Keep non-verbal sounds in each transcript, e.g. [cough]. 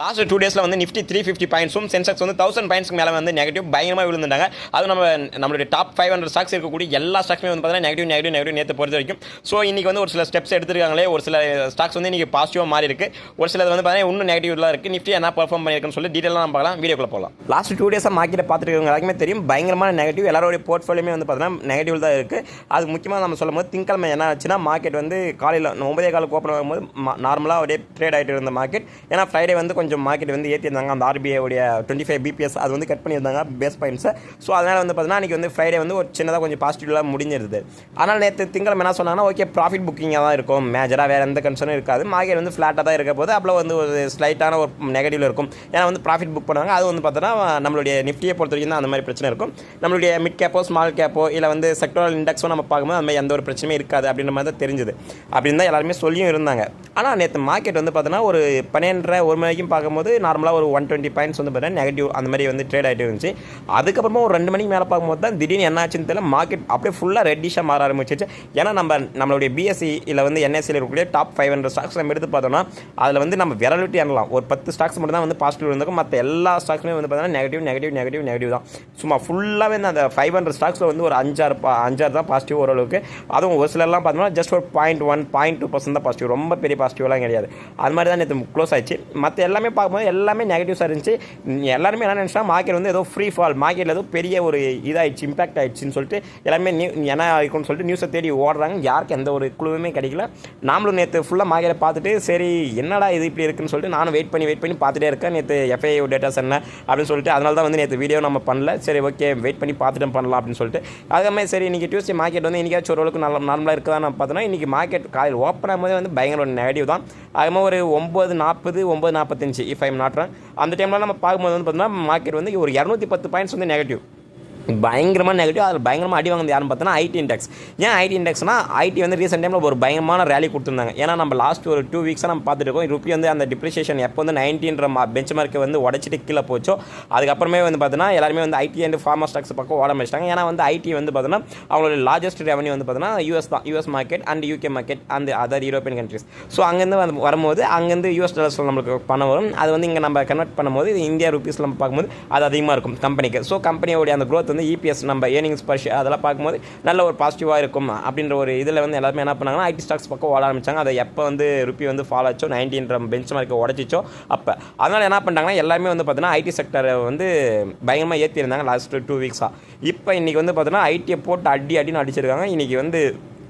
Last two டேஸில் வந்து Nifty three fifty பாயிண்ட்ஸும் சென்செக்ஸ் வந்து தௌசண்ட் பாயிண்ட்ஸ்க்கு மேலே வந்து நெகட்டிவ் பயங்கரமாக விழுந்துட்டாங்க. அது நம்ம நம்மளுடைய டாப் ஃபைவ் ஹண்ட்ரட் ஸ்டாக்ஸ் இருக்கக்கூடிய எல்லா ஸ்டாக்ஸுமே வந்து பார்த்தீங்கன்னா நெகட்டிவ் நெகட்டிவ் நெகட்டிவ் நேற்று பொறுத்த வரைக்கும். ஸோ இன்றைக்கி வந்து ஒரு சில ஸ்டெப்ஸ் எடுத்துருக்காங்களே ஒரு சில ஸ்டாக்ஸ் வந்து இன்றைக்கி பாசிட்டிவாக மாறி இருக்கு. ஒரு சிலது வந்து பார்த்தீங்கன்னா இன்னும் நெகட்டிவ்லாம் இருக்குது நிஃப்டி என்ன பர்ஃபார்ம் பண்ணியிருக்குன்னு சொல்லி டீட்டெயிலாக நம்ம பார்க்கலாம். வீடியோக்குள்ள போகலாம். லாஸ்ட் டூ டேஸாக மார்க்கெட்டை பார்த்துருக்கவங்க எல்லாருக்குமே தெரியும். பயங்கரமான நெகட்டிவ் எல்லாரோடைய போர்ட்ஃபோலியுமே வந்து பார்த்தீங்கன்னா நெகட்டிவ் தான் இருக்குது அது முக்கியமாக நம்ம சொல்லும் போது திங்கக்கிழமை என்ன ஆச்சுன்னா மார்க்கெட் வந்து காலையில் ஒன்பதே காலுக்கு ஓப்பன் ஆகும்போது நார்மலாக அப்படியே ட்ரேட் ஆகிட்டு இருந்த மார்க்கெட் ஏன்னா ஃப்ரைடே வந்து கொஞ்சம் கொஞ்சம் மார்க்கெட் வந்து ஏற்றிருந்தாங்க அந்த ஆர்பிஐடைய டுவெண்ட்டி ஃபைவ் பிபிஎஸ் அது வந்து கட் பண்ணியிருந்தாங்க பேஸ் பாயிண்ட்ஸை ஸோ அதனால் வந்து பார்த்தீங்கன்னா அன்றைக்கி வந்து ஃப்ரைடே வந்து ஒரு சின்னதாக கொஞ்சம் பாசிட்டிவ்லாம் முடிஞ்சிருது. ஆனால் நேற்று திங்கக்கிழமை என்ன சொன்னாங்கன்னா ஓகே ப்ராஃபிட் புக்கிங்காக தான் இருக்கும். மேஜராக வேறு எந்த கன்சர்னும் இருக்காது. மார்க்கெட் வந்து ஃப்ளாட்டாக தான் இருக்க போது அப்போ வந்து ஒரு ஸ்லைட்டான ஒரு நெகட்டிவ் இருக்கும். ஏன்னா வந்து ப்ராஃபிட் புக் பண்ணுவாங்க. அது வந்து பார்த்தோன்னா நம்மளுடைய நிஃப்டியை பொறுத்த வரைக்கும் தான் அந்த மாதிரி பிரச்சனை இருக்கும். நம்மளுடைய மிட் கேப்போ ஸ்மால் கேப்போ இல்லை வந்து செக்டோரல் இண்டெக்ஸோ நம்ம பார்க்கும்போது அந்த மாதிரி எந்த ஒரு பிரச்சனையும் இருக்காது அப்படின்ற மாதிரி தான் தெரிஞ்சுது. அப்படின்னு தான் எல்லாருமே சொல்லியும் இருந்தாங்க. ஆனால் நேற்று மார்க்கெட் வந்து பார்த்தோன்னா ஒரு பன்னெண்டரை ஒரு மணிக்கும் பார்க்கும்போது நார்மலாக ஒரு ஒன் டுவெண்ட்டி பாயிண்ட்ஸ் வந்து பார்த்தீங்கன்னா நெகட்டிவ் அந்த மாதிரி வந்து ட்ரேட் ஆகிட்டு இருந்துச்சு. அதுக்கப்புறமா ஒரு ரெண்டு மணிக்கு மேலே பார்க்கும்போது தான் திடீர்னு என்ன ஆச்சுன்னு தெரியல மார்க்கெட் அப்படியே ஃபுல்லாக ரெட்டிஷாக மாற ஆரம்பிச்சிச்சு ஏன்னா நம்ம நம்மளுடைய பிஎஸ்சி இல்லை வந்து என்எஸ்சியில் இருக்கக்கூடிய டாப் ஃபைவ் ஹண்ட்ரட் ஸ்டாக்ஸ் நம்ம எடுத்து பார்த்தோம்னா அதில் வந்து நம்ம விரல் விட்டு எண்ணலாம் ஒரு பத்து ஸ்டாக்ஸ் மட்டும் தான் வந்து பாசிட்டிவ் இருந்திருக்கும். மற்ற எல்லா ஸ்டாக்ஸுமே வந்து பார்த்தீங்கன்னா நெகட்டிவ் நெகட்டிவ் நெகட்டிவ் நெகட்டிவ் தான். சும்மா ஃபுல்லாகவே அந்த ஃபைவ் ஹண்ட்ரட் ஸ்டாக்ஸில் வந்து ஒரு அஞ்சாறு அஞ்சாறு தான் பாசிட்டிவ் ஓரளவுக்கு. அதுவும் ஒரு சிலர்லாம் பார்த்தோம்னா ஜஸ்ட் ஒரு point one point two percent தான் பாசிட்டிவ் ரொம்ப பெரிய பாசிட்டிவ்லாம் கிடையாது. அது மாதிரி தான் நேற்று க்ளோஸ் ஆயிடுச்சு. மற்ற எல்லா எல்லாமே பார்க்கும்போது எல்லாமே நெகட்டிவ்ஸாக இருந்துச்சு. எல்லாருமே என்ன நினச்சா மார்க்கெட் வந்து ஏதோ ஃப்ரீ ஃபால் மார்க்கெட்டில் ஏதோ பெரிய ஒரு இதாகிடுச்சு இம்பாக்ட் ஆயிடுச்சுன்னு சொல்லிட்டு எல்லாமே நியூ என்ன ஆகிருக்கும்னு சொல்லிட்டு நியூஸை தேடி ஓடுறாங்க. யாருக்கு எந்த ஒரு குழுவுமே கிடைக்கல. நாமளும் நேற்று ஃபுல்லாக மார்க்கெட்டை பார்த்துட்டு சரி என்னடா இது இப்படி இருக்குன்னு சொல்லிட்டு நானும் வெயிட் பண்ணி வெயிட் பண்ணி பார்த்துட்டே இருக்கேன். நேற்று எஃப்ஐ டேட்டாஸ் என்ன அப்படின்னு சொல்லிட்டு அதனால தான் வந்து நேற்று வீடியோ நம்ம பண்ணல. சரி ஓகே வெயிட் பண்ணி பார்த்துட்டு பண்ணலாம் அப்படின்னு சொல்லிட்டு. அதே சரி இன்றைக்கி டியூஸ்டே மார்க்கெட் வந்து இன்றைக்காச்சும் ஓரளவுக்கு நல்ல நார்மலாக இருக்குதா நான் பார்த்தோன்னா இன்றைக்கி மார்க்கெட் காலையில் ஓப்பன் ஆகும்போது வந்து பயங்கர ஒரு நெகட்டிவ் தான். அது மாதிரி ஒரு ஒம்பது நாற்பது ஒம்பது நாற்பத்தஞ்சு இஃப் ஐம் நாட்டுறேன் அந்த டைமில் நம்ம பார்க்கும்போது வந்து பார்த்தோன்னா மார்க்கெட் வந்து ஒரு இரநூத்தி பத்து பாயிண்ட்ஸ் வந்து நெகட்டிவ் பயங்கரமாக நெகட்டிவ் அதில் பயங்கரமாக அடி வாங்குது யாருன்னு பார்த்தோன்னா ஐடி இண்டெக்ஸ் ஏன் ஐடி இண்டெக்ஸ்னால் ஐடி வந்து ரீசெண்ட் டைமில் ஒரு பயங்கரமான ரேலி கொடுத்துருந்தாங்க. ஏன்னா நம்ம லாஸ்ட் ஒரு டூ வீக்ஸாக நம்ம பார்த்துட்டு இருக்கோம். ருப்பி வந்து அந்த டிப்ரிஷியேஷன் எப்போ வந்து நைன்டீன்ற பெஞ்ச் மார்க்கை வந்து உடச்சிட்டு கீழே போச்சோ அதுக்கப்புறமே வந்து பார்த்தீங்கன்னா எல்லாருமே வந்து ஐடி அண்ட் ஃபார்மா ஸ்டாக்ஸ் பக்கம் ஓட ஆரம்பிச்சிட்டாங்க. ஏன்னா வந்து ஐடி வந்து பார்த்தீங்கன்னா அவங்களோட லார்ஜஸ்ட் ரெவன்யூ வந்து பார்த்தோன்னா யூஎஸ் தான். US market and UK market and other European countries so அங்கேருந்து வந்து வரும்போது அங்கேருந்து யூஎஸ் டாலர்ஸில் நம்மளுக்கு பணம் வரும். அது வந்து இங்கே நம்ம கன்வெர்ட் பண்ணும்போது இது இந்தியா ருபீஸில் நம்ம பார்க்கும்போது அது அதிகமாக இருக்கும் கம்பெனிக்கு ஸோ கம்பெனியோடைய அந்த growth வந்து இபிஎஸ் நம்ம ஏர்னிங்ஸ் பர்ஷ் அதெல்லாம் பார்க்கும்போது நல்ல ஒரு பாசிட்டிவாக இருக்கும் அப்படின்ற ஒரு இதில் வந்து எல்லாருமே என்ன பண்ணாங்கன்னா ஐடி ஸ்டாக்ஸ் பக்கம் ஓட ஆரம்பிச்சாங்க. அதை எப்போ வந்து ருப்பி வந்து ஃபால் ஆச்சோ நைன்டீன்ற பெஞ்ச் மார்க்கை உடச்சிச்சோ அப்போ அதனால் என்ன பண்ணிட்டாங்கன்னா எல்லாமே வந்து பார்த்தீங்கன்னா ஐடி செக்டரை வந்து பயங்கரமாக ஏற்றிருந்தாங்க லாஸ்ட் டூ வீக்ஸாக இப்போ இன்றைக்கி வந்து பார்த்தீங்கன்னா ஐடியை போட்டு அடி அடின்னு அடிச்சிருக்காங்க. இன்றைக்கி வந்து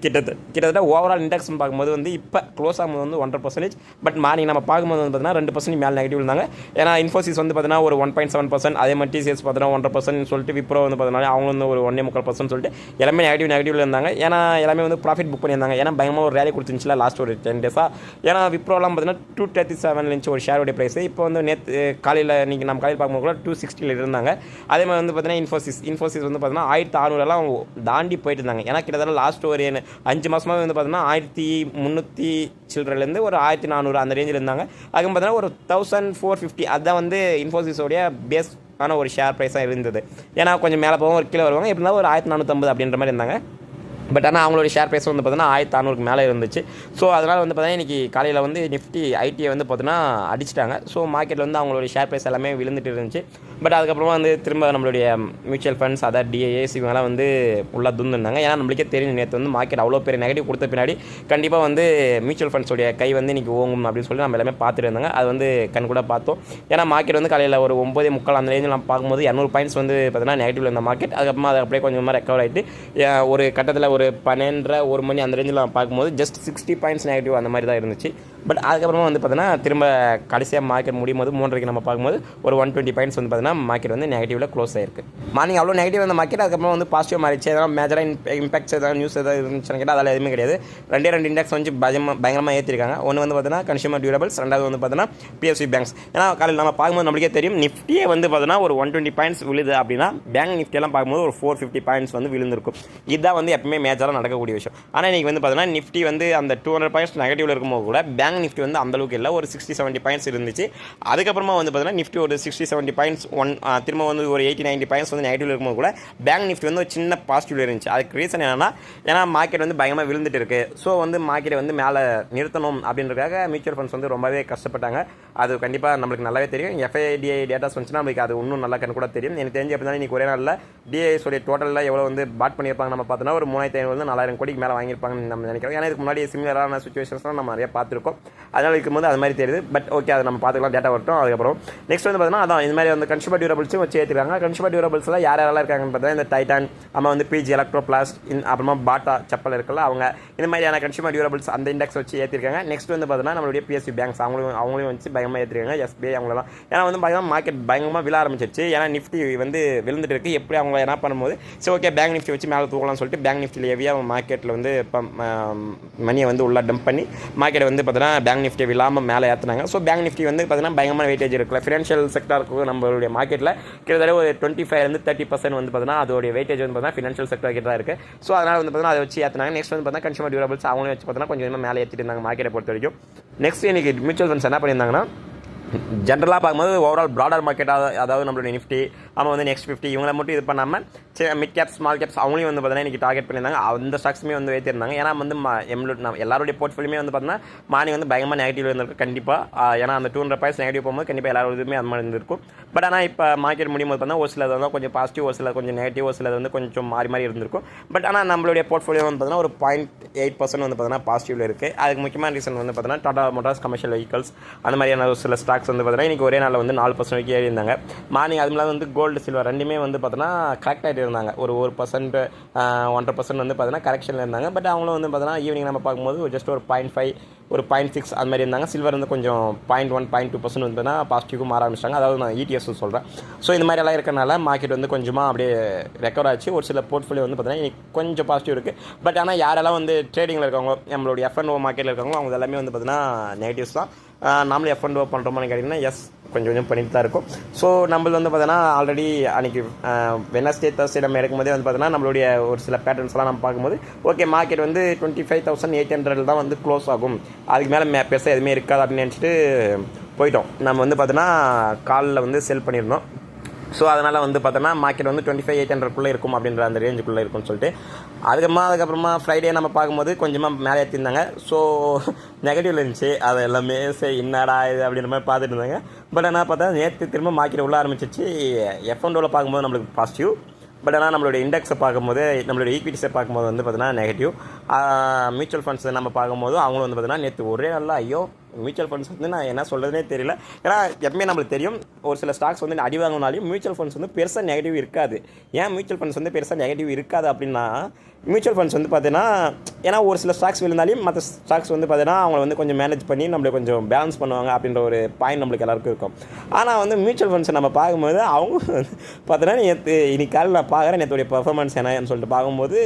கிட்டத்தட்ட கிட்டத்தட்ட ஓவரால் இண்டெக்ஸ் பார்க்கும்போது வந்து இப்போ க்ளோஸ் ஆகும்போது வந்து ஒன்றரை பர்சன்டேஜ் பட் மார்னிங் நம்ம பார்க்கும்போது வந்து பார்த்தீங்கன்னா ரெண்டு பர்சன்ட் மேலே நெகட்டிவ் இருந்தாங்க. ஏன்னா இன்ஃபோசிஸ் வந்து பார்த்தீங்கன்னா ஒரு ஒன் பாயிண்ட் செவன் பர்சன்ட் அதே மாதிரி டிசிஎஸ் பார்த்தீங்கன்னா ஒன்றரை பர்சன்ட் சொல்லிட்டு விப்ரோ வந்து பார்த்தீங்கன்னா அவங்க வந்து ஒரு ஒன்றே முக்கால் பர்சன்ட் சொல்லிட்டு எல்லாமே நெகட்டிவ் நெகட்டிவ்ல இருந்தாங்க. ஏன்னா எல்லாமே வந்து ப்ராஃபிட் புக் பண்ணியிருந்தாங்க. ஏன்னா பயங்கரமாக ஒரு ரேலி கொடுத்துருந்துச்சுல லாஸ்ட் ஒரு டென் டேஸாக ஏன்னா விப்ரோலாம் பார்த்தீங்கன்னா டூ தேர்ட்டி செவன் இருந்துச்சு ஒரு ஷேருடைய ப்ரைஸ் இப்போ வந்து நேற்று காலையில் இன்றைக்கி நம்ம காலையில் பார்க்கும்போது கூட டூ சிக்ஸ்டியில் இருந்தாங்க. அதே மாதிரி வந்து பார்த்தீங்கன்னா இன்ஃபோசிஸ் இன்ஃபோசிஸ் வந்து பார்த்தீங்கன்னா ஆயிரத்தி அறநூறுலாம் தாண்டி போயிட்டு இருந்தாங்க. ஏன்னா கிட்டத்தட்ட லாஸ்ட் ஒரு அஞ்சு மாதமாக வந்து பார்த்தோம்னா ஆயிரத்தி முந்நூற்றி சில்ட்ரன்லேருந்து ஒரு ஆயிரத்தி நானூறு அந்த ரேஞ்சில் இருந்தாங்க. அதுக்கு பார்த்தோன்னா ஒரு தௌசண்ட் ஃபோர் ஃபிஃப்டி அதுதான் வந்து இன்ஃபோசிஸோடைய பேஸ் ஆன ஒரு ஷேர் ப்ரைஸாக இருந்தது. ஏன்னா கொஞ்சம் மேலே போகும் ஒரு கீழே வருவாங்க. எப்படி இருந்தாலும் ஒரு ஆயிரத்தி நானூற்றம்பது அப்படின்ற மாதிரி இருந்தாங்க. பட் ஆனால் அவங்களோட ஷேர் ப்ரைஸ் வந்து பார்த்தீங்கன்னா ஆயிரத்தி அறநூறுக்கு மேலே இருந்துச்சு. ஸோ அதனால் வந்து பார்த்தீங்கன்னா இன்றைக்கி காலையில் வந்து நிஃப்டி ஐடியை வந்து பார்த்தீங்கன்னா அடிச்சிட்டாங்க. ஸோ மார்க்கெட்டில் வந்து அவங்களோட ஷேர் ப்ரைஸ் எல்லாமே விழுந்துட்டு இருந்துச்சு. பட் அதுக்கப்புறமா வந்து திரும்ப நம்மளுடைய மியூச்சுவல் ஃபண்ட்ஸ் அதர் டிஏஏஸ் இவங்கெல்லாம் வந்து உள்ளே துந்துருந்தாங்க. ஏன்னா நம்மளுக்கே தெரியும் நேற்று வந்து மார்க்கெட் அவ்வளோ பெரிய நெகட்டிவ் கொடுத்த பின்னாடி கண்டிப்பாக வந்து மியூச்சுவல் ஃபண்ட்ஸோடைய கை வந்து இன்றைக்கி ஓங்கும் அப்படின்னு சொல்லி நம்ம எல்லாமே பார்த்துட்டு இருந்தாங்க. அது வந்து கண் கூட பார்த்தோம். ஏன்னா மார்க்கெட் வந்து காலையில் ஒரு ஒம்பதே முக்கால் அந்த ரேஞ்சில் நம்ம பார்க்கும்போது இரநூறு பாயிண்ட்ஸ் வந்து பார்த்தீங்கன்னா நெகட்டிவ் இருந்த மார்க்கெட் அதுக்கப்புறமா அது அப்படியே கொஞ்சமாக ரெக்கவர் ஆகிட்டு ஒரு கட்டத்தில் ஒரு பன்னெண்டரை ஒரு மணி அந்த ரேஞ்சில் நான் பார்க்கும்போது ஜஸ்ட் சிக்ஸ்டி பாயிண்ட்ஸ் நெகட்டிவ் அந்த மாதிரி தான் இருந்துச்சு. பட் அதுக்கப்புறமா வந்து பார்த்தீங்கன்னா திரும்ப கடைசியாக மார்க்கெட் முடியும் போது மூன்றரைக்கு நம்ம பார்க்கும்போது ஒரு ஒன் டுவெண்ட்டி பாயிண்ட்ஸ் வந்து பார்த்தீங்கன்னா மார்க்கெட் வந்து நெகட்டிவில் க்ளோஸ் ஆயிருக்கு. மார்னிங் அவ்வளோ நெகட்டிவ் அந்த மார்க்கெட் அதுக்கப்புறம் வந்து பாசிட்டிவ் மாறிச்சு எதாவது மேஜராக இம்பாக்ட்ஸ் எதாவது நியூஸ் எதாவது இருந்துச்சுன்னு கேட்டால் அதில் எதுவுமே கிடையாது. ரெண்டே ரெண்டு இண்டெக்ஸ் வந்து பயமா பயங்கரமாக ஏற்றிருக்காங்க ஒன்று வந்து பார்த்தீங்கன்னா கன்சூமர் டியூரபிள்ஸ் ரெண்டாவது வந்து பார்த்தீங்கன்னா பிஎஸ்சி பேங்க்ஸ் ஏன்னா காலையில் நம்ம பார்க்கும்போது நம்மளுக்கே தெரியும் நிஃப்டியே வந்து பார்த்தீங்கன்னா ஒரு ஒன் டுவெண்ட்டி பாயிண்ட்ஸ் விழுது அப்படின்னா பேங்க் நிஃப்டியெல்லாம் பார்க்கும்போது ஒரு ஃபோர் ஃபிஃப்டி பாயிண்ட்ஸ் வந்து விழுந்திருக்கும். இதுதான் வந்து எப்பவுமே மேஜராக நடக்கக்கூடிய விஷயம். ஆனால் இன்றைக்கி வந்து பார்த்தீங்கன்னா நிஃப்டி வந்து அந்த டூ ஹண்ட்ரட் பாயிண்ட்ஸ் நெகட்டிவில் இருக்கும்போது கூட பேங்க் பேங்க் நிஃப்டி வந்து அந்தளவுக்கு இல்லை. ஒரு சிக்ஸ்டி செவன்ட்டி பாயிண்ட்ஸ் இருந்துச்சு. அதுக்கப்புறமா வந்து பார்த்தீங்கன்னா நிஃப்டி ஒரு சிக்ஸ்டி செவன்ட்டி பாயிண்ட்ஸ் ஒன் திரும்ப வந்து ஒரு எயிட்டி நைன்ட்டி பாயிண்ட்ஸ் வந்து நெகட்டிவ் இருக்கும்போது கூட பேங்க் நிஃப்டி வந்து ஒரு சின்ன பாசிட்டிவ் இருந்துச்சு. அதுக்கு ரீசன் என்னன்னா ஏன்னா மார்க்கெட் வந்து பயமாக விழுந்துட்டு இருக்குது ஸோ வந்து மார்க்கெட்டை வந்து மேலே நிறுத்தணும் அப்படின்றதுக்காக மியூச்சுவல் ஃபண்ட்ஸ் வந்து ரொம்பவே கஷ்டப்பட்டாங்க. அது கண்டிப்பாக நம்மளுக்கு நல்லாவே தெரியும். எஃப்ஐடிஐ டேட்டாஸ் வந்துச்சுன்னா நம்மளுக்கு அது இன்னும் நல்லா கணக்கு கூட தெரியும். எனக்கு தெரிஞ்சு எப்படி இன்றைக்கி ஒரே நாளில் டிஐஎஸ் டோட்டலில் எவ்வளோ வந்து பாட் பண்ணியிருப்பாங்க நம்ம பார்த்தோன்னா ஒரு மூணாயிரத்தி ஐநூறு நாலாயிரம் கோடிக்கு மேலே வாங்கியிருப்பாங்கன்னு நம்ம நினைக்கிறோம். ஏன்னா இதுக்கு முன்னாடி சிமிலரான சுச்சுவேஷன்ஸ்லாம் நம்ம நிறைய பார்த்துருக்கோம். அதனால் இருக்கும்போது அது மாதிரி தெரியுது. பட் ஓகே அதை நம்ம பார்த்துக்கலாம். டேட்டா வரட்டும். அதுக்கப்புறம் நெக்ஸ்ட் வந்து பார்த்தீங்கன்னா அதான் இந்த மாதிரி வந்து கன்சூமர் டியூரபிள்ஸும் வச்சு ஏற்றிருக்காங்க கன்சூமர் டியூரபிள்ஸில் யார் யாரெல்லாம் இருக்காங்கன்னு பார்த்தா இந்த டைட்டான் நம்ம வந்து பிஜி எலக்ட்ரோ பிளாஸ் அப்புறமா பாட்டா செப்பல் இருக்குல்ல அவங்க இந்த மாதிரியான கன்சூமர் டியூரபிள்ஸ் அந்த இண்டெக்ஸ் வச்சு ஏற்றிருக்காங்க நெக்ஸ்ட் வந்து பார்த்தீங்கன்னா நம்மளுடைய பிஎஸ்சி பேங்க்ஸ் அவங்களும் அவங்களையும் வச்சு பயங்கரமாக ஏற்றிருக்காங்க எஸ்பிஐ அவங்களெல்லாம் ஏன்னா வந்து பார்த்தீங்கன்னா மார்க்கெட் பயங்கரமாக விழ ஆரம்பிச்சிருச்சு. ஏன்னா நிஃப்டி வந்து விழுந்துட்டு இருக்குது எப்படி அவங்க என்ன பண்ணும்போது சரி ஓகே பேங்க் நிஃப்டி வச்சு மேலே தூக்கலாம்னு சொல்லிட்டு பேங்க் நிஃப்டியில் ஹெவியாக மார்க்கெட்டில் வந்து இப்போ மணியை வந்து உள்ள டம்ப் பண்ணி மார்க்கெட் வந்து பார்த்தீங்கன்னா பேங்க் நிஃப்டி விழாமல் மேலே ஏற்றினாங்க ஸோ பேங்க் நிஃப்டி வந்து பார்த்தீங்கன்னா பயங்கரமான வெயிட்டேஜ் இருக்குல்ல. ஃபினான்ஷியல் செக்டருக்கு நம்மளுடைய மார்க்கெட்டில் கிட்டத்தட்ட ஒரு டுவெண்ட்டி ஃபைவ்லேருந்து தேர்ட்டி பர்சன்ட் வந்து பார்த்தீங்கன்னா அதோடைய வெயிட்டேஜ் வந்து பார்த்தீங்கன்னா ஃபினான்ஷியல் செக்டர் கிட்ட தான் இருக்குது ஸோ அதனால் வந்து பார்த்தீங்கன்னா அதை வச்சு ஏற்றினாங்க நெக்ஸ்ட் வந்து பார்த்தீங்கன்னா கன்சூமர் டியூரபிள்ஸ் அவங்களும் வச்சு பார்த்தீங்கன்னா கொஞ்சம் மேலே ஏற்றிட்டு இருந்தாங்க மார்க்கெட்டை பொறுத்த வரைக்கும். நெக்ஸ்ட் எனக்கு மியூச்சுவல் ஃபண்ட்ஸ் என்ன பண்ணியிருந்தாங்கன்னா ஜென்ரலாக பார்க்கும்போது ஓவரால் ப்ராடர் மார்க்கெட்டாக அதாவது நம்மளுடைய நிஃப்டி நம்ம வந்து நெக்ஸ்ட் ஃபிஃப்டி இவங்களை மட்டும் இது பண்ணாமல் மிட் கேப் ஸ்மால் கேப்ஸ் அவங்களையும் வந்து பார்த்தீங்கன்னா இன்றைக்கி டார்கெட் பண்ணியிருந்தாங்க. அந்த ஸ்டாக்ஸுமே வந்து வைத்திருந்தாங்க ஏன்னா வந்து எம்லோட் நம்ம எல்லாருடைய போர்ட்ஃபோலியுமே வந்து பார்த்தீங்கன்னா மார்னிங் வந்து பயங்கரமாக நெகட்டிவ் இருந்திருக்கு கண்டிப்பாக ஏன்னா அந்த டூ ஹண்ட்ரட் பாய்ஸ் நெகட்டிவ் போகும்போது கண்டிப்பாக எல்லாரும் இதுவுமே அந்த மாதிரி இருந்திருக்கும். பட் ஆனால் இப்போ மார்க்கெட் முடியும் போது பார்த்தீங்கன்னா ஒரு சிலது வந்து கொஞ்சம் பாசிட்டிவ் ஒரு சில கொஞ்சம் நெகட்டிவ் ஒரு சிலது வந்து கொஞ்சம் மாறி மாறி இருந்திருக்கும். பட் ஆனால் நம்மளுடைய போர்ட்ஃபோலியோ வந்து பார்த்தீங்கன்னா ஒரு பாயிண்ட் எயிட் பர்சன்ட் வந்து பார்த்தீங்கன்னா பாசிட்டிவில் இருக்குது அதுக்கு முக்கியமான ரீசன் வந்து பார்த்தீங்கன்னா டாடா மோட்டார்ஸ் கமர்ஷியல் வெஹிக்கல்ஸ் அந்த மாதிரியான ஒரு சில ஸ்டாக்ஸ் வந்து பார்த்தீங்கன்னா இன்றைக்கி ஒரே நாளில் வந்து நாலு பர்சன்ட் வரைக்கும் ஏறி இருந்தாங்க மார்னிங் அது இல்லாமல் வந்து கோல்டு சில்வர் ரெண்டுமே வந்து பார்த்தீங்கன்னா கரெக்டாக பண்ணிகிட்டே இருந்தாங்க. ஒரு ஒரு பர்சன்ட் ஒன்றரை பர்சன்ட் வந்து பார்த்தீங்கன்னா கரெக்ஷனில் இருந்தாங்க. பட் அவங்களும் வந்து பார்த்தீங்கன்னா ஈவினிங் நம்ம பார்க்கும்போது ஜஸ்ட் ஒரு பாயிண்ட் ஃபைவ் ஒரு பாயிண்ட் சிக்ஸ் அது மாதிரி இருந்தாங்க. சில்வர் வந்து கொஞ்சம் point one point two percent வந்து பாசிட்டிவ்க்கு மாற ஆரம்பிச்சிட்டாங்க. அதாவது நான் இடிஎஸ் சொல்கிறேன் ஸோ இந்த மாதிரிலாம் இருக்கிறனால இருக்கனால மார்க்கெட் வந்து கொஞ்சமாக அப்படியே ரெக்கவர் ஆச்சு. ஒரு சில போர்ட்ஃபோலியோ வந்து பார்த்தீங்கன்னா கொஞ்சம் பாசிட்டிவ் இருக்குது பட் ஆனால் யாரெல்லாம் வந்து ட்ரேடிங்கில் இருக்கவங்க நம்மளுடைய எஃப்என்ஓ மார்க்கெட்டில் இருக்கவங்க அவங்க எல்லாமே வந்து பார்த்தீங்கன்னா நெகட்டிவ்ஸ் தான். நாமளும் எஃப்என்ஓ பண்ணுறோமான்னு கேட்டிங்கன்னா எஸ் கொஞ்சம் கொஞ்சம் பண்ணிட்டு தான் இருக்கும். ஸோ நம்மளது வந்து பார்த்தோன்னா ஆல்ரெடி அன்றைக்கி வெனஸ்டே தர்ஸ்டே நம்ம எடுக்கும்போதே வந்து பார்த்தோன்னா நம்மளுடைய ஒரு சில பேட்டர்ன்ஸ்லாம் நம்ம பார்க்கும்போது ஓகே மார்க்கெட் வந்து twenty five thousand eight hundred தான் வந்து க்ளோஸ் ஆகும். அதுக்கு மேலே மே பெருசாக எதுவுமே இருக்காது அப்படின்னு நினச்சிட்டு போயிட்டோம். நம்ம வந்து பார்த்தோன்னா காலில் வந்து செல் பண்ணியிருந்தோம். ஸோ அதனால் வந்து பார்த்தோன்னா மார்க்கெட் வந்து டுவெண்ட்டி ஃபைவ் எயிட் ஹண்ட்ரட்குள்ளே இருக்கும் அப்படின்ற அந்த ரேஞ்சுக்குள்ளே இருக்கும்னு சொல்லிட்டு. அதுக்கப்புறமா அதுக்கப்புறமா ஃப்ரைடே நம்ம பார்க்கும்போது கொஞ்சமாக மேலே ஏற்றிருந்தாங்க. ஸோ நெகட்டிவ்ல [laughs] இருந்துச்சு. அது எல்லாமே சரி என்னடா இது அப்படின்ற மாதிரி பார்த்துட்டு இருந்தாங்க. பட் ஆனால் பார்த்தா நேற்று திரும்ப மார்க்கெட் உள்ள ஆரம்பிச்சிச்சு எஃப்என்டோவில் பார்க்கும்போது நம்மளுக்கு பாசிட்டிவ் பட் ஆனால் நம்மளுடைய இண்டெக்ஸை பார்க்கும்போது நம்மளுடைய ஈக்விட்டிஸை பார்க்கும்போது வந்து பார்த்தீங்கன்னா நெகட்டிவ் மியூச்சுவல் ஃபண்ட்ஸ் நம்ம பார்க்கும்போது அவங்களும் வந்து பார்த்தீங்கன்னா நேற்று ஒரே நல்லா ஐயோ மியூச்சுவல் ஃபண்ட்ஸ் வந்து நான் என்ன சொல்கிறதுனே தெரியல. ஏன்னா எப்பவுமே நம்மளுக்கு தெரியும் ஒரு சில ஸ்டாக்ஸ் வந்து அடி வாங்கினாலையும் மியூச்சுவல் ஃபண்ட்ஸ் வந்து பெருசாக நெகட்டிவ் இருக்காது. ஏன் மியூச்சுவல் ஃபண்ட்ஸ் வந்து பெருசாக நெகட்டிவ் இருக்காது அப்படின்னா மியூச்சுவல் ஃபண்ட்ஸ் வந்து பார்த்தீங்கன்னா ஏன்னா ஒரு சில ஸ்டாக்ஸ் விழுந்தாலையும் மற்ற ஸ்டாக்ஸ் வந்து பார்த்தீங்கன்னா அவங்களை வந்து கொஞ்சம் மேனேஜ் பண்ணி நம்மளை கொஞ்சம் பேலன்ஸ் பண்ணுவாங்க அப்படின்ற ஒரு பாயிண்ட் நம்மளுக்கு எல்லாருக்கும் இருக்கும். ஆனால் வந்து மியூச்சுவல் ஃபண்ட்ஸை நம்ம பார்க்கும்போது அவங்க பார்த்தீங்கன்னா நேற்று இன்னைக்கு காலையில் நான் பார்க்குறேன் நேற்றுடைய பர்ஃபார்மன்ஸ் என்னன்னு சொல்லிட்டு பார்க்கும்போது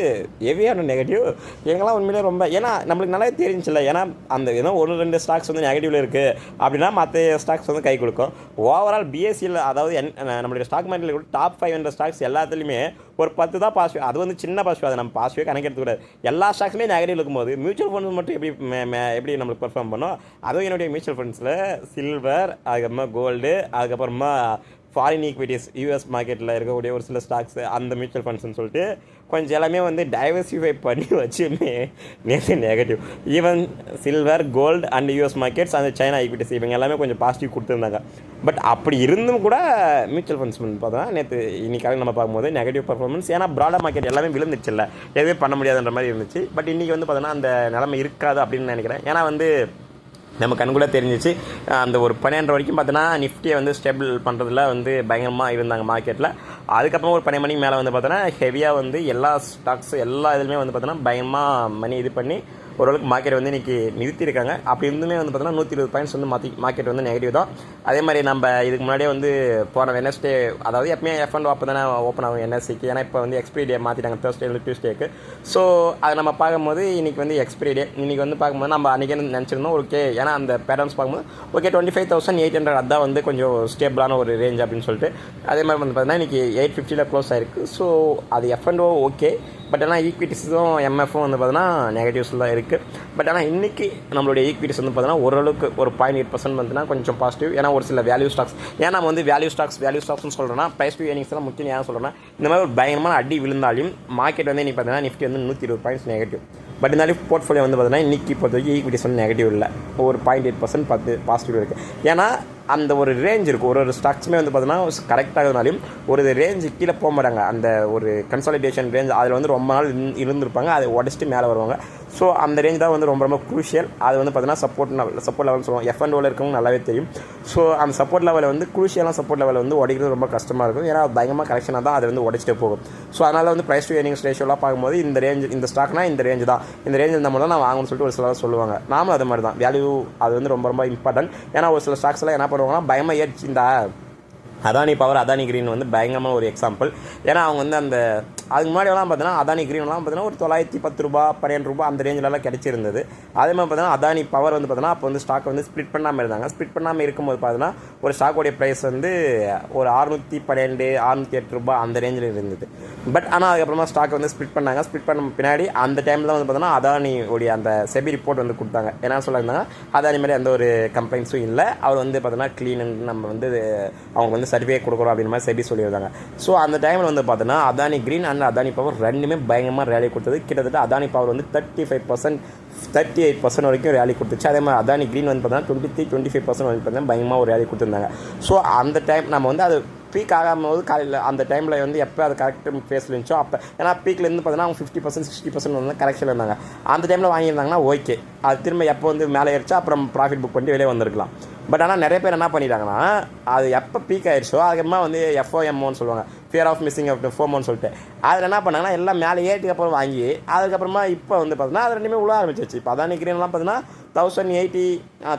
ஹெவியான நெகட்டிவ் எங்கெல்லாம் உண்மையிலே ரொம்ப ஏன்னா நம்மளுக்கு நல்லா தெரிஞ்சில்ல ஏன்னா அந்த ஏதோ ஒரு ரெண்டு ஸ்டாக்ஸ் வந்து நெகட்டிவ்ல இருக்குது அப்படின்னா மற்ற ஸ்டாக்ஸ் வந்து கை கொடுக்கும். ஓவரால் பிஎஸ்சியில் அதாவது என் நம்மளுடைய ஸ்டாக் மார்க்கெட்டில் கூட டாப் ஃபைவ் ஹண்ட்ரட் ஸ்டாக்ஸ் எல்லாத்துலேயுமே ஒரு பத்து தான் பாசிட்டிவ் அது வந்து சின்ன பாசிட்டிவ் அதை நம்ம பாசிட்டிவ் கணக்கெடுத்துக்கூடாது எல்லா ஸ்டாக்ஸுமே நெகட்டிவ் இருக்கும்போது மியூச்சுவல் ஃபண்ட்ஸ் மட்டும் எப்படி மே- எப்படி நம்மளுக்கு பெர்ஃபார்ம் பண்ணோம் அதுவும் என்னுடைய மியூச்சுவல் ஃபண்ட்ஸில் சில்வர் அதுக்கப்புறமா கோல்டு அதுக்கப்புறமா ஃபாரின் ஈக்விட்டிஸ் யூஎஸ் மார்க்கெட்டில் இருக்கக்கூடிய ஒரு சில ஸ்டாக்ஸ் அந்த மியூச்சுவல் ஃபண்ட்ஸ்னு சொல்லிட்டு கொஞ்சம் எல்லாமே வந்து டைவர்சிஃபை பண்ணி வச்சுமே நேற்று negative even silver gold and US markets அந்த சைனா ஈக்விட்டிஸ் இவங்க எல்லாமே கொஞ்சம் பாசிட்டிவ் கொடுத்துருந்தாங்க. பட் அப்படி இருந்தும் கூட மியூச்சுவல் ஃபண்ட்ஸ் வந்து பார்த்தோன்னா நேற்று இன்னைக்காக நம்ம பார்க்கும்போது நெகட்டிவ் பர்ஃபார்மன்ஸ் ஏன்னா ப்ராடர் மார்க்கெட் எல்லாமே விழுந்துச்சுல்ல. எதுவுமே பண்ண முடியாதுன்ற மாதிரி இருந்துச்சு. பட் இன்றைக்கி வந்து பார்த்தோன்னா அந்த நிலைமை இருக்காது அப்படின்னு நினைக்கிறேன். ஏன்னா வந்து நம்ம கண்கூட தெரிஞ்சிச்சு. அந்த ஒரு பன்னெண்டு வரைக்கும் பார்த்தோன்னா நிஃப்டியை வந்து ஸ்டேபிள் பண்ணுறதுல வந்து பயங்கரமாக இருந்தாங்க மார்க்கெட்டில் அதுக்கப்புறம் ஒரு பன்னெண்டு மணிக்கு மேலே வந்து பார்த்தோன்னா ஹெவியாக வந்து எல்லா ஸ்டாக்ஸ் எல்லா இதுலையுமே வந்து பார்த்தோன்னா பயமாக மணி இது பண்ணி ஓரளவுக்கு மார்க்கெட் வந்து இன்றைக்கி நிறுத்தியிருக்காங்க. அப்படி இருந்துமே வந்து பார்த்தோன்னா நூற்றி இருபது பாயிண்ட்ஸ் வந்து மாற்றி மார்க்கெட் வந்து நெகட்டிவ் தான். அதே மாதிரி நம்ம இதுக்கு முன்னாடியே வந்து போன வெனஸ்டே அதாவது எப்பவுமே எஃப் அண்ட் அப்போ தானே ஓப்பன் ஆகும் என்எஸ்சிக்கு ஏன்னா இப்போ வந்து எக்ஸ்பிரி டே மாற்றிட்டாங்க தேர்ஸ்டே டியூஸ்டேக்கு ஸோ அதை நம்ம பார்க்கும்போது இன்றைக்கி வந்து எக்ஸ்பிரி டே இன்றைக்கி வந்து பார்க்கும்போது நம்ம அன்றைக்கி நினச்சிருந்தோம் ஓகே ஏன்னா அந்த பேட்டர்ன்ஸ் பார்க்கும்போது okay twenty five thousand eight hundred அதான் வந்து கொஞ்சம் ஸ்டேபிளான ஒரு ரேஞ்ச் அப்படின்னு சொல்லிட்டு. அதே மாதிரி வந்து பார்த்தீங்கன்னா இன்றைக்கி எயிட் ஃபிஃப்டியில் க்ளோஸ் ஆயிருக்கு. ஸோ அது எஃப் அண்ட் ஓகே பட் ஆனால் ஈக்விட்டிஸும் எம்எஃப்பும் வந்து பார்த்தீங்கன்னா நெகட்டிவ்ஸில் தான் இருக்குது பட் ஆனால் இன்றைக்கி நம்மளுடைய ஈக்விட்டிஸ் வந்து பார்த்தீங்கன்னா ஓரளவுக்கு ஒரு பாயிண்ட் எயிட் பர்சன்ட் வந்துன்னா கொஞ்சம் பாசிட்டிவ் ஏன்னா ஒரு சில வேல்யூ ஸ்டாக்ஸ் ஏன்னா நம்ம வந்து வேல்யூ ஸ்டாக்ஸ் வேல்யூ ஸ்டாக்ஸ்னு சொல்கிறோன்னா ப்ரைஸ் டு ஏர்னிங்ஸ் எல்லாம் முக்கியம் ஏன் சொல்கிறேன்னா இந்த மாதிரி ஒரு பயங்கரமான அடி விழுந்தாலும் மார்க்கெட் வந்து இன்றைக்கி பார்த்தீங்கன்னா நிஃப்டி வந்து நூற்றி இருபது பாயிண்ட்ஸ் நெகட்டிவ் பட் இருந்தாலும் போர்ட்ஃபோலியோ வந்து பார்த்தீங்கன்னா இன்றைக்கி பொறுத்த வரைக்கும் ஈக்விட்டிஸ் வந்து நெகட்டிவ் இல்லை. ஒரு பாயிண்ட் எயிட் பர்சன்ட் பத்து பாசிட்டிவ் இருக்குது ஏன்னா அந்த ஒரு ரேஞ்ச் இருக்கும் ஒரு ஒரு ஸ்டாக்ஸுமே வந்து பார்த்தீங்கன்னா கரெக்டாகிறதுனாலையும் ஒரு ரேஞ்சு கீழே போக மாட்டாங்க. அந்த ஒரு கன்சாலிடேஷன் ரேஞ்ச் அதில் வந்து ரொம்ப நாள் இருந்து- இருந்திருப்பாங்க. அதை உடச்சிட்டு மேலே வருவாங்க. ஸோ அந்த ரேஞ்ச் தான் வந்து ரொம்ப ரொம்ப குரூஷியல் அது வந்து பார்த்தீங்கன்னா சப்போர்ட் சப்போர்ட் லெவல் சொல்லுவோம் எஃப் அண்ட் இருக்கவங்க நல்லாவே தெரியும். ஸோ அந்த சப்போர்ட் லெவலில் வந்து குரூஷியலாக சப்போர்ட் லெவலில் வந்து உடைக்கிறது ரொம்ப கஷ்டமாக இருக்கும். ஏன்னா பயங்கரமாக கரெக்ஷனாக தான் அது வந்து உடச்சிட்டே போகும். ஸோ அதனால் வந்து ப்ரைஸ் டு ஏர்னிங்ஸ் ரேஷியோலாம் பார்க்கும்போது இந்த ரேஞ்ச் இந்த ஸ்டாக்னா இந்த ரேஞ்ச் தான். இந்த ரேஞ்ச் இந்த மூலம் நான் வாங்கணும்னு சொல்லிட்டு ஒரு சிலர் சொல்லுவாங்க. நாமளும் அது மாதிரி தான். வேல்யூ அது வந்து ரொம்ப ரொம்ப இம்பார்ட்டன்ட் ஏன்னா ஒரு சில ஸ்டாக்ஸ் எல்லாம் என்ன பண்ணுவாங்கன்னா பயமாக ஏறிச்சு இந்த. அதானி பவர் அதானி கிரீன் வந்து பயங்கரமான ஒரு எக்ஸாம்பிள் ஏன்னா அவங்க வந்து அந்த அதுக்கு முன்னாடிலாம் பார்த்தீங்கன்னா அதானி கிரீன்லாம் பார்த்தீங்கன்னா ஒரு தொள்ளாயிரத்தி பத்து ரூபா பன்னெண்டு ரூபா அந்த ரேஞ்சிலலாம் கிடச்சிருந்தது. அதே மாதிரி பார்த்தீங்கன்னா அதானி பவர் வந்து பார்த்தீங்கன்னா அப்போ வந்து ஸ்டாக் வந்து ஸ்ப்ளிட் பண்ணாமல் இருந்தாங்க. ஸ்ப்ளிட் பண்ணாமல் இருக்கும்போது பார்த்தீங்கன்னா ஒரு ஸ்டாக்கோடைய ப்ரைஸ் வந்து ஒரு அறுநூற்றி பன்னெண்டு அறுநூற்றி எட்டு ரூபா அந்த ரேஞ்சில் இருந்தது. பட் ஆனால் அதுக்கப்புறமா ஸ்டாக் வந்து ஸ்ப்ளிட் பண்ணாங்க. ஸ்ப்ளிட் பண்ண பின்னாடி அந்த டைமில் வந்து பார்த்தீங்கன்னா அதானியோடைய அந்த செபி ரிப்போர்ட் வந்து கொடுத்தாங்க. என்ன சொல்லியிருந்தாங்க அதானி மாதிரி எந்த ஒரு கம்ப்ளைண்ட்ஸும் இல்லை. அவர் வந்து பார்த்தீங்கன்னா க்ளீன் நம்ம வந்து அவங்க வந்து சர்வே கொடுக்குறோம் அப்படின்னு மாதிரி செபி சொல்லியிருந்தாங்க. ஸோ அந்த டைமில் வந்து பார்த்தீங்கன்னா Adani green and Adani power ரெண்டுமே பயங்கரமாக ரேலி கொடுத்தது. கிட்டத்தட்ட அதானி பவர் வந்து thirty five percent thirty eight percent வரைக்கும் ரேலி கொடுத்துச்சு. அதே மாதிரி அதானி க்ரீன் வந்து பார்த்தீங்கன்னா twenty three twenty five percent வந்து பார்த்தீங்கன்னா பயங்கரமாக ஒரு ரேலி கொடுத்துருந்தாங்க. ஸோ அந்த டைம் நம்ம வந்து அது பீக் ஆகாம போது காலையில் அந்த டைமில் வந்து எப்போ அது கரெக்ட் ஃபேஸில் இருந்துச்சோ அப்போ ஏன்னா பீக்லேருந்து பார்த்தீங்கன்னா அவங்க ஃபிஃப்டி பர்சன்ட் சிக்ஸ்டி பர்சன்ட் வந்து கரெக்ஷன் இருந்தாங்க. அந்த டைமில் வாங்கியிருந்தாங்கன்னா ஓகே அது திரும்ப எப்போ வந்து மேலே ஏறிச்சா அப்புறம் ப்ராஃபிட் புக் பண்ணி வெளியே வந்திருக்கலாம். பட் ஆனால் நிறைய பேர் என்ன பண்ணிட்டாங்கன்னா அது எப்போ பீக் ஆயிடுச்சோ அதுக்கப்புறமா வந்து எஃப்ஓஎம்ஓன்னு சொல்லுவாங்க. ஃபியர் ஆஃப் மிஸ்ஸிங் ஆஃப் ஃபோமோன்னு சொல்லிட்டு அதில் என்ன பண்ணாங்கன்னா எல்லாம் மேலே ஏறிட்டு அப்புறம் வாங்கி அதுக்கப்புறமா இப்போ வந்து பார்த்தீங்கன்னா அது ரெண்டுமே உள்ள ஆரம்பிச்சிச்சு. இப்போ அதான் கிரீன்லாம் பார்த்தீங்கன்னா தௌசண்ட் எயிட்டி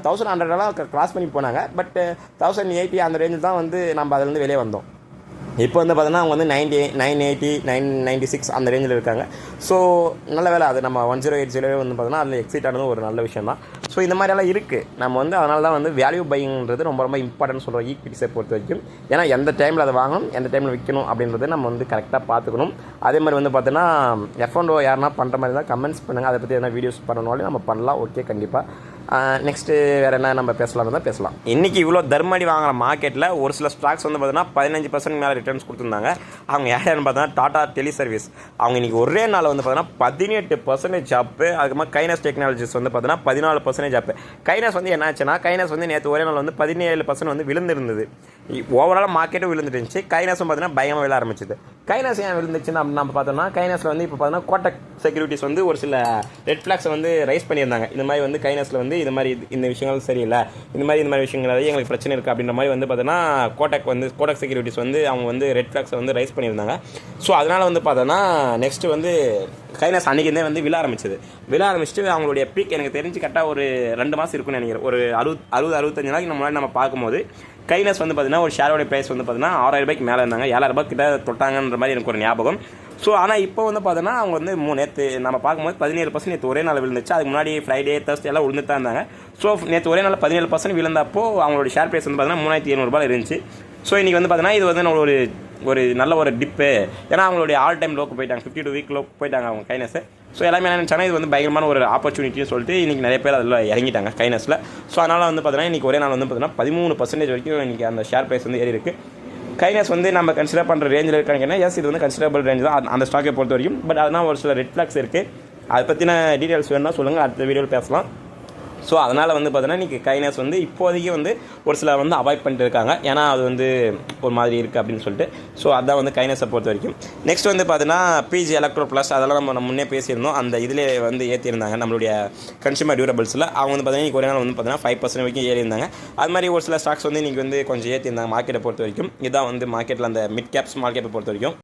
தௌசண்ட் ஹண்ட்ரடெல்லாம் க்ராஸ் பண்ணி போனாங்க. பட் தௌசண்ட் எயிட்டி அந்த ரேஞ்சில் தான் வந்து நம்ம அதுலேருந்து வெளியே வந்தோம். இப்போ வந்து பார்த்தீங்கன்னா அவங்க வந்து ninety nine eighty nine ninety six அந்த ரேஞ்சில் இருக்காங்க. ஸோ நல்ல வேலை. அது நம்ம ஒன் ஜீரோ எயிட் ஜீரோவே வந்து பார்த்தீங்கன்னா அதில் எக்ஸிட் ஆனது ஒரு நல்ல விஷயம் தான் ஸோ இந்த மாதிரியெல்லாம் இருக்குது நம்ம வந்து அதனால தான் வந்து வேல்யூ பையிங்கிறது ரொம்ப ரொம்ப இம்பார்ட்டன்ட் சொல்கிறோம் ஈக்விட்டிஸை பொறுத்த வரைக்கும். ஏன்னா எந்த டைமில் அதை வாங்கணும் எந்த டைமில் விற்கணும் அப்படின்றத நம்ம வந்து கரெக்டாக பார்த்துக்கணும். அதே மாதிரி வந்து பார்த்தீங்கன்னா எஃப்என்டோ யாருன்னா பண்ணுற மாதிரி தான் கமெண்ட்ஸ் பண்ணுங்கள் அதை பற்றி எதனா வீடியோஸ் பண்ணணும்னாலும் நம்ம பண்ணலாம். ஓகே கண்டிப்பாக நெக்ஸ்ட்டு வேறு என்ன நம்ம பேசலாம் தான் பேசலாம். இன்றைக்கி இவ்வளோ தர்மடி வாங்குற மார்க்கெட்டில் ஒரு சில ஸ்டாக்ஸ் வந்து பார்த்தீங்கன்னா பதினஞ்சு பர்சன்ட் மேலே ரிட்டர்ன்ஸ் கொடுத்துருந்தாங்க. அவங்க யாருன்னு பார்த்தீங்கன்னா டாடா டெலி சர்வீஸ் அவங்க இன்றைக்கி ஒரே நாள் வந்து பார்த்தீங்கன்னா பதினெட்டு பர்சன்டேஜ் அப்பு அதுக்கப்புறம் கைனஸ் டெக்னாலஜிஸ் வந்து பார்த்தீங்கன்னா பதினாலு பர்சன்டேஜ் அப்பு கைனஸ் வந்து என்ன ஆச்சுன்னா கைனஸ் வந்து நேற்று ஒரே நாள் வந்து பதினேழு பர்சன்ட் வந்து விழுந்திருந்தது. ஓவரால் மார்க்கெட்டும் விழுந்துருந்துச்சு கைனஸும் பார்த்தீங்கன்னா பயமாக விழ ஆரம்பிச்சது. கைனஸ் ஏன் விழுந்துச்சுன்னு நம்ம நம்ம பார்த்தோம்னா கைனஸில் வந்து இப்போ பார்த்தீங்கன்னா கோட்டக் செக்யூரிட்டிஸ் வந்து ஒரு சில ரெட் ஃப்ளாக்ஸை வந்து ரைஸ் பண்ணியிருந்தாங்க. இந்த மாதிரி வந்து கைனஸில் வந்து இது மாதிரி இந்த விஷயங்கள் சரியில்லை. இந்த மாதிரி இந்த மாதிரி விஷயங்கள் எங்களுக்கு பிரச்சனை இருக்குது அப்படின்ற மாதிரி வந்து பார்த்தோன்னா கோட்டக் வந்து கோட்டக் செக்யூரிட்டிஸ் வந்து அவங்க வந்து ரெட் ஃப்ளாக்ஸை வந்து ரைஸ் பண்ணியிருந்தாங்க. ஸோ அதனால் வந்து பார்த்தோன்னா நெக்ஸ்ட்டு வந்து கைனஸ் அன்றைக்கிருந்தே வந்து விழ ஆரம்பிச்சது. விழ ஆரம்பிச்சுட்டு அவங்களுடைய பீக் எனக்கு தெரிஞ்சு கரெக்டாக ஒரு ரெண்டு மாதம் இருக்கும்னு நினைக்கிறேன். ஒரு அறுபது அறுபது அறுபத்தஞ்சு நாளைக்கு முன்னாடி நம்ம பார்க்கும்போது கைனஸ் வந்து பார்த்தீங்கன்னா ஒரு ஷேரோட ப்ரைஸ் வந்து பார்த்தீங்கன்னா ஆறாயிரம் ரூபாய்க்கு மேலே இருந்தாங்க. ஏழாயிரம் ரூபாய் கிட்ட தொட்டாங்கன்ற மாதிரி எனக்கு ஒரு ஞாபகம். ஸோ ஆனால் இப்போ வந்து பார்த்தோன்னா அவங்க வந்து மூணு நேற்று நம்ம பார்க்கும்போது பதினேழு பர்சன்ட் நேற்று ஒரே நாள் விழுந்துச்சு. அதுக்கு முன்னாடி ஃப்ரைடே தேர்ஸ்டே எல்லாம் விழுந்துட்டு தான் இருந்தாங்க. ஸோ நேற்று ஒரே நாள் பதினேழு பர்சன்ட் விழுந்தப்போ அவங்களோட ஷேர் ப்ரைஸ் வந்து பார்த்தீங்கன்னா மூணாயிரத்தி எழுநூறுபா இருந்துச்சு. ஸோ இன்றைக்கி வந்து பார்த்தீங்கன்னா இது வந்து நம்ம ஒரு ஒரு நல்ல ஒரு டிப்பு ஏன்னா அவங்களுடைய ஆல் டைம் லோக்கு போயிட்டாங்க. ஃபிஃப்டி டூ வீக் லோக்கு போயிட்டாங்க அவங்க கைனஸ் ஸோ எல்லாமே என்ன நினச்சாங்கன்னா இது வந்து பயங்கரமான ஒரு ஆப்பர்ச்சுனிட்டின்னு சொல்லிட்டு இன்றைக்கி நிறைய பேர் அதில் இறங்கிட்டாங்க கைனஸில் ஸோ அதனால் வந்து பார்த்தீங்கன்னா இன்றைக்கி ஒரே நாள் வந்து பார்த்தீங்கன்னா பதிமூணு பர்சன்டேஜ் வரைக்கும் இன்றைக்கி அந்த ஷேர் ப்ரைஸ் வந்து ஏறி இருக்குது கைனஸ் வந்து நம்ம கன்சிடர் பண்ணுற ரேஞ்சில் இருக்காங்கன்னா எஸ் இது வந்து கன்சிடரபிள் ரேஞ்ச் தான். அந்த- அந்த ஸ்டாக்கை பொறுத்த வரைக்கும் பட் அதனால் ஒரு சில ரெட் ஃப்ளாக்ஸ் இருக்குது அதை பற்றின டீட்டெயில்ஸ் வேணும்னா சொல்லுங்கள் அடுத்த வீடியோவில் பேசலாம். ஸோ அதனால் வந்து பார்த்தோன்னா இன்றைக்கி கைனஸ் வந்து இப்போதைக்கு வந்து ஒரு சிலர் வந்து அவாய்ட் பண்ணிட்டு இருக்காங்க. ஏன்னா அது வந்து ஒரு மாதிரி இருக்குது அப்படின்னு சொல்லிட்டு. ஸோ அதான் வந்து கைனஸை பொறுத்த வரைக்கும். நெக்ஸ்ட் வந்து பார்த்தீங்கன்னா பிஜி எலக்ட்ரோ ப்ளஸ் அதெல்லாம் நம்ம முன்னே பேசியிருந்தோம். அந்த இதில் வந்து ஏற்றிருந்தாங்க நம்மளுடைய கன்சூமர் டியூரபிள்ஸில் அவங்க வந்து பார்த்தீங்கன்னா ஒரே நாள் வந்து பார்த்தீங்கன்னா ஃபைவ் பர்சன்ட் வரைக்கும் ஏறி இருந்தாங்க அது மாதிரி ஒரு சில ஸ்டாக்ஸ் வந்து இன்றைக்கி வந்து கொஞ்சம் ஏற்றிருந்தாங்க மார்க்கெட்டை பொறுத்த வரைக்கும். இதான் வந்து மார்க்கெட்டில் அந்த மிட் கேப்ஸ் மார்க்கெட்டை பொறுத்த வரைக்கும்.